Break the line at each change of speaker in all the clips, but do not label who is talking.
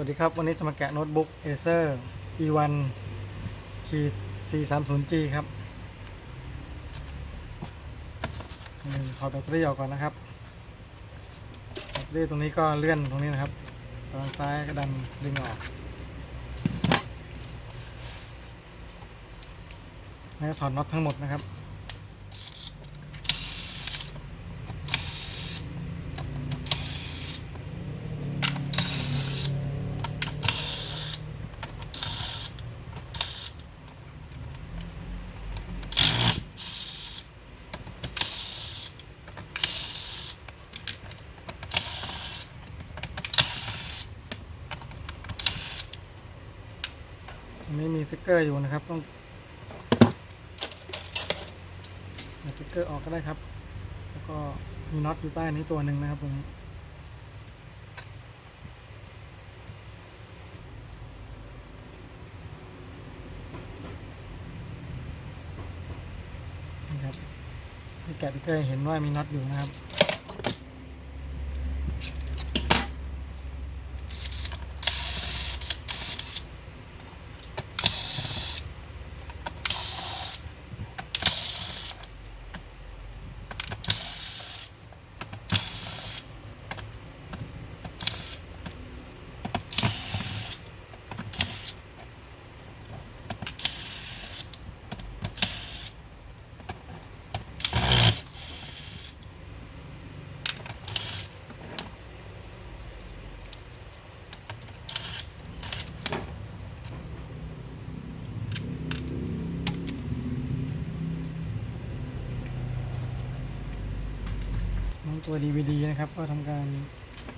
วัสดีครับ วันนี้จะมาแกะโน้ตบุ๊ก Acer E1 ขีด 430G ครับหนึ่งถอแบตเตอรี่ออกก่อนนะครับแบตเตอรี่ตรงนี้ก็เลื่อนตรงนี้นะครับทางซ้ายก็ดันดึงออกแล้วถอดน็อตทั้งหมดนะครับ สติ๊กเกอร์อยู่นะครับ ต้องเอาสติ๊กเกอร์ออกก็ได้ครับ แล้วก็มีน็อตอยู่ใต้นี้ตัวหนึ่งนะครับตรงนี้นี่ครับที่แกะสติ๊กเกอร์เห็นว่ามีน็อตอยู่นะครับ ตัว DVD นะครับ ก็ทำการ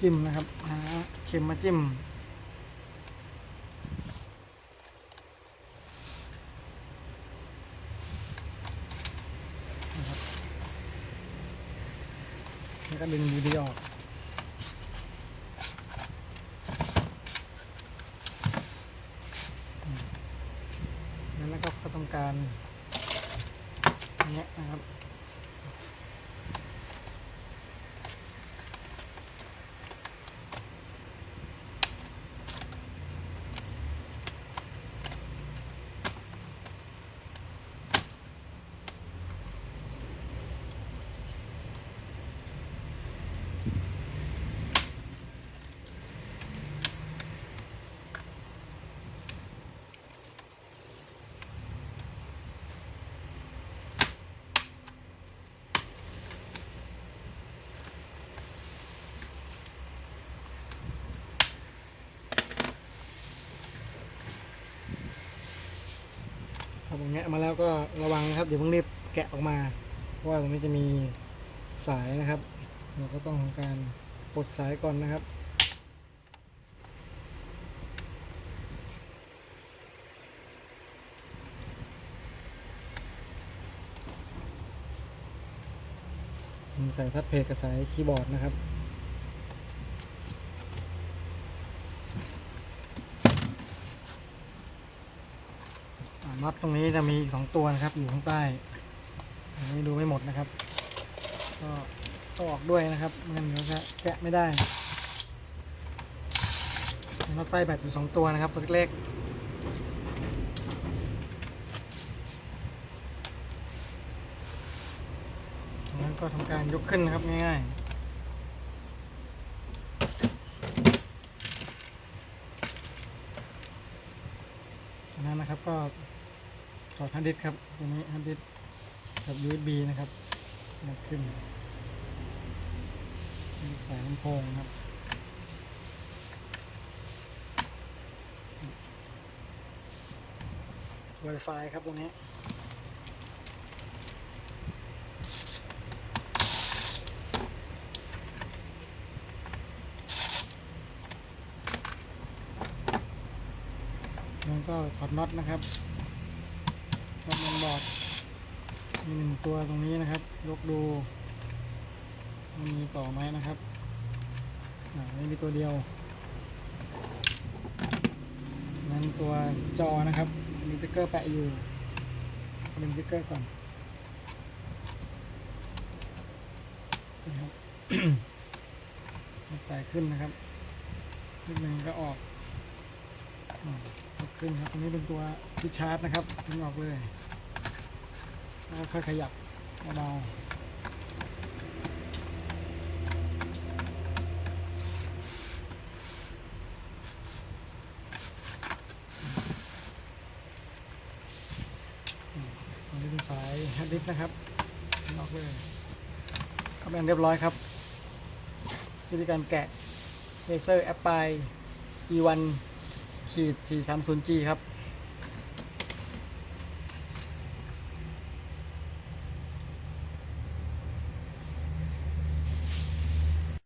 จิ้มนะครับหาเข็มมาจิ้มนะครับแล้วก็ดึง DVD ออกแล้วก็ก็ทำการแงะนะครับ แงะมาแล้วก็ระวังนะครับเดี๋ยวเพิ่งรีบแกะออกมา เพราะว่าตรงนี้จะมีสายนะครับ เราก็ต้องทำการปลดสายก่อนนะครับสายทัชเพจกับสายคีย์บอร์ดนะครับ น็อตตรงนี้จะมีสองตัวนะครับ อยู่ข้างใต้อันนี้ดูไม่หมดนะครับ ก็ต้องออกด้วยนะครับไม่งั้นเดี๋ยวจะแกะไม่ได้มีน็อตใต้แบตอยู่สองตัวนะครับตัวเล็กๆจากนั้นก็ทำการยกขึ้นนะครับง่ายๆจากนั้นนะครับก็ ถอดฮาร์ดดิสครับตัวนี้ฮาร์ดดิสกับ USB นะครับงัดขึ้นสายลำโพงครับ Wi-Fi ครับตรงนี้แล้วก็ถอดน็อตนะครับถอดมันบอร์ด มีหนึ่งตัวตรงนี้นะครับ ยกดูมันมีต่อไหมนะครับไม่มีตัวเดียวนั่นตัวจอนะครับ มีสติ๊กเกอร์แปะอยู่ดึงสติ๊กเกอร์ก่อนนะครับใส่ขึ้นนะครับนิดนึงก็ออกอืมยกขึ้นครับตรงนี้เป็นตัวที่ชาร์จนะครับดึงออกเลย แล้วค่อยขยับเบาอืมตรงนี้เป็นสายฮร์ดดิสนะครับดึงออกเลยก็เป็นเรียบร้อยครับ วิธีการแกะเลเซอร์แอปปลาย E1 ขีด 430G ครับ